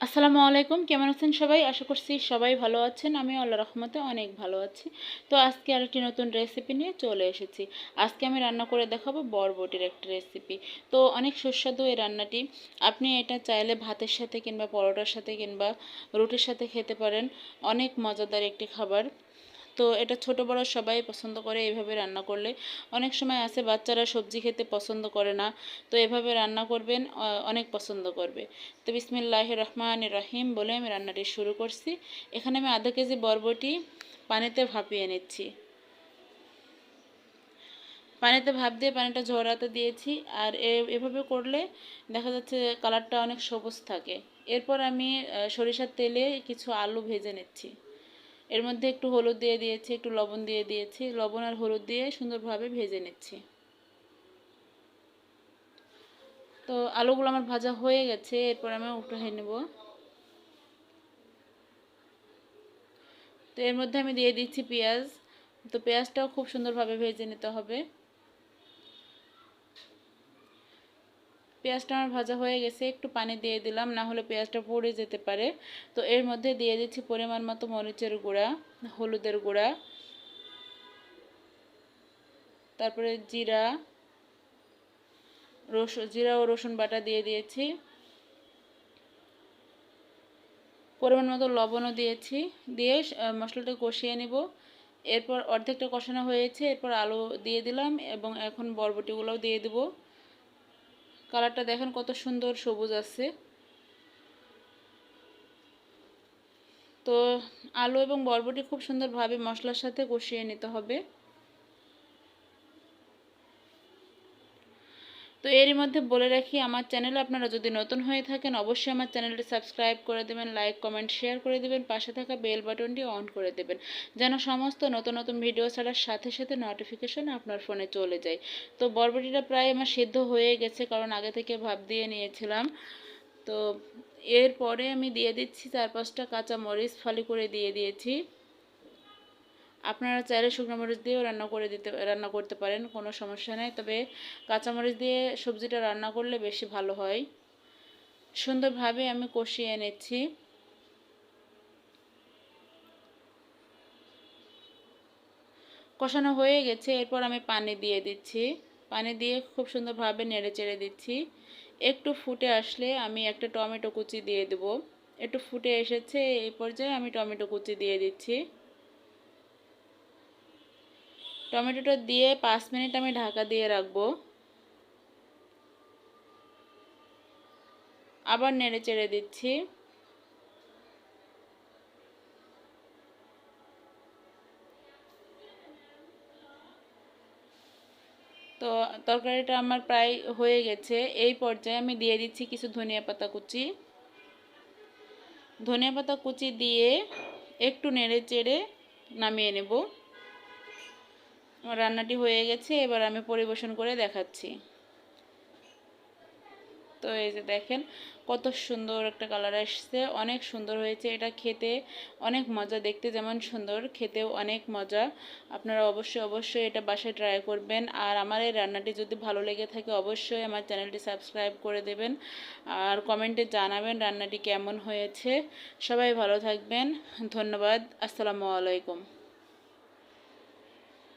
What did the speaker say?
আসসালামু আলাইকুম, কেমন আছেন সবাই? আশা করছি সবাই ভালো আছেন। আমি আল্লাহ রহমতে অনেক ভালো আছি। তো আজকে আরেকটি নতুন রেসিপি নিয়ে চলে এসেছি। আজকে আমি রান্না করে দেখাবো বরবটির একটা রেসিপি তো অনেক সুস্বাদু এই রান্নাটি। আপনি এটা চাইলে ভাতের সাথে কিংবা পরোটার সাথে কিংবা রুটির সাথে খেতে পারেন। অনেক মজাদার একটি খাবার। তো এটা ছোট বড় সবাই পছন্দ করে এইভাবে রান্না করলে। অনেক সময় আছে বাচ্চারা সবজি খেতে পছন্দ করে না, তো এভাবে রান্না করবেন অনেক পছন্দ করবে। তো বিসমিল্লাহ রহমান রহিম বলে আমি রান্নাটি শুরু করছি। এখানে আমি আধা কেজি বরবটি পানিতে ভাপিয়ে নিচ্ছি। পানিতে ভাপ দিয়ে পানিটা ঝরাতে দিয়েছি আর এভাবে করলে দেখা যাচ্ছে কালারটা অনেক সবুজ থাকে। এরপর আমি সরিষার তেলে কিছু আলু ভেজে নিচ্ছি। এর মধ্যে একটু হলুদ দিয়ে দিয়েছি, একটু লবণ দিয়ে দিয়েছি। লবণ আর হলুদ দিয়ে সুন্দরভাবে ভেজে নিচ্ছি। তো আলুগুলো আমার ভাজা হয়ে গেছে, এরপর আমি উঠে নেব। তো এর মধ্যে আমি দিয়ে দিচ্ছি পেঁয়াজ। তো পেঁয়াজটাও খুব সুন্দরভাবে ভেজে নিতে হবে। পেঁয়াজটা আমার ভাজা হয়ে গেছে, একটু পানি দিয়ে দিলাম, না হলে পেঁয়াজটা পড়ে যেতে পারে। তো এর মধ্যে দিয়ে দিচ্ছি পরিমাণ মতো মরিচের গুঁড়া, হলুদের গুঁড়া, তারপরে জিরা রসুন জিরা ও রসুন বাটা দিয়ে দিয়েছি। পরিমাণ মতো লবণও দিয়েছি, দিয়ে মশলাটা কষিয়ে নিব। এরপর অর্ধেকটা কষানো হয়েছে, এরপর আলু দিয়ে দিলাম এবং এখন বরবটিগুলোও দিয়ে দেবো। কালারটা দেখেন কত সুন্দর সবুজ আছে। তো আলু এবং বরবটি খুব সুন্দরভাবে মশলার সাথে কষিয়ে নিতে হবে। তো এরই মধ্যে বলে রাখি, আমার চ্যানেলে আপনারা যদি নতুন হয়ে থাকেন, অবশ্যই আমার চ্যানেলটি সাবস্ক্রাইব করে দেবেন লাইক কমেন্ট শেয়ার করে দেবেন, পাশে থাকা বেল বাটনটি অন করে দেবেন, যেন সমস্ত নতুন নতুন ভিডিও ছাড়ার সাথে সাথে নোটিফিকেশন আপনার ফোনে চলে যায়। তো বরবটিটা প্রায় আমার সিদ্ধ হয়ে গেছে, কারণ আগে থেকে ভাব দিয়ে নিয়েছিলাম। তো এরপরে আমি দিয়ে দিচ্ছি, চার পাঁচটা কাঁচা মরিচ ফালি করে দিয়ে দিয়েছি। আপনারা চাইলে শুকনো মরিচ দিয়েও রান্না করে দিতে, রান্না করতে পারেন, কোনো সমস্যা নেই। তবে কাঁচামরিচ দিয়ে সবজিটা রান্না করলে বেশি ভালো হয়। সুন্দরভাবে আমি কষিয়ে এনেছি কষানো হয়ে গেছে, এরপর আমি পানি দিয়ে দিচ্ছি। পানি দিয়ে খুব সুন্দরভাবে নেড়ে চেড়ে দিচ্ছি। একটু ফুটে আসলে আমি একটা টমেটো কুচি দিয়ে দেব। একটু ফুটে এসেছে, এই পর্যায়ে আমি টমেটো কুচি দিয়ে দিচ্ছি। টমেটোটা দিয়ে পাঁচ মিনিট আমি ঢাকা দিয়ে রাখব। আবার নেড়ে চেড়ে দিচ্ছি। তো তরকারিটা আমার প্রায় হয়ে গেছে। এই পর্যায়ে আমি দিয়ে দিচ্ছি কিছু ধনিয়া পাতা কুচি। ধনিয়া পাতা কুচি দিয়ে একটু নেড়ে চেড়ে নামিয়ে নেব। আমার রান্নাটি হয়ে গেছে, এবার আমি পরিবেশন করে দেখাচ্ছি। তো এই যে দেখেন, কত সুন্দর একটা কালার আসছে, অনেক সুন্দর হয়েছে। এটা খেতে অনেক মজা, দেখতে যেমন সুন্দর, খেতেও অনেক মজা। আপনারা অবশ্যই অবশ্যই এটা বাসায় ট্রাই করবেন। আর আমার এই রান্নাটি যদি ভালো লেগে থাকে, অবশ্যই আমার চ্যানেলটি সাবস্ক্রাইব করে দেবেন। আর কমেন্টে জানাবেন রান্নাটি কেমন হয়েছে। সবাই ভালো থাকবেন। ধন্যবাদ। আসসালামু আলাইকুম।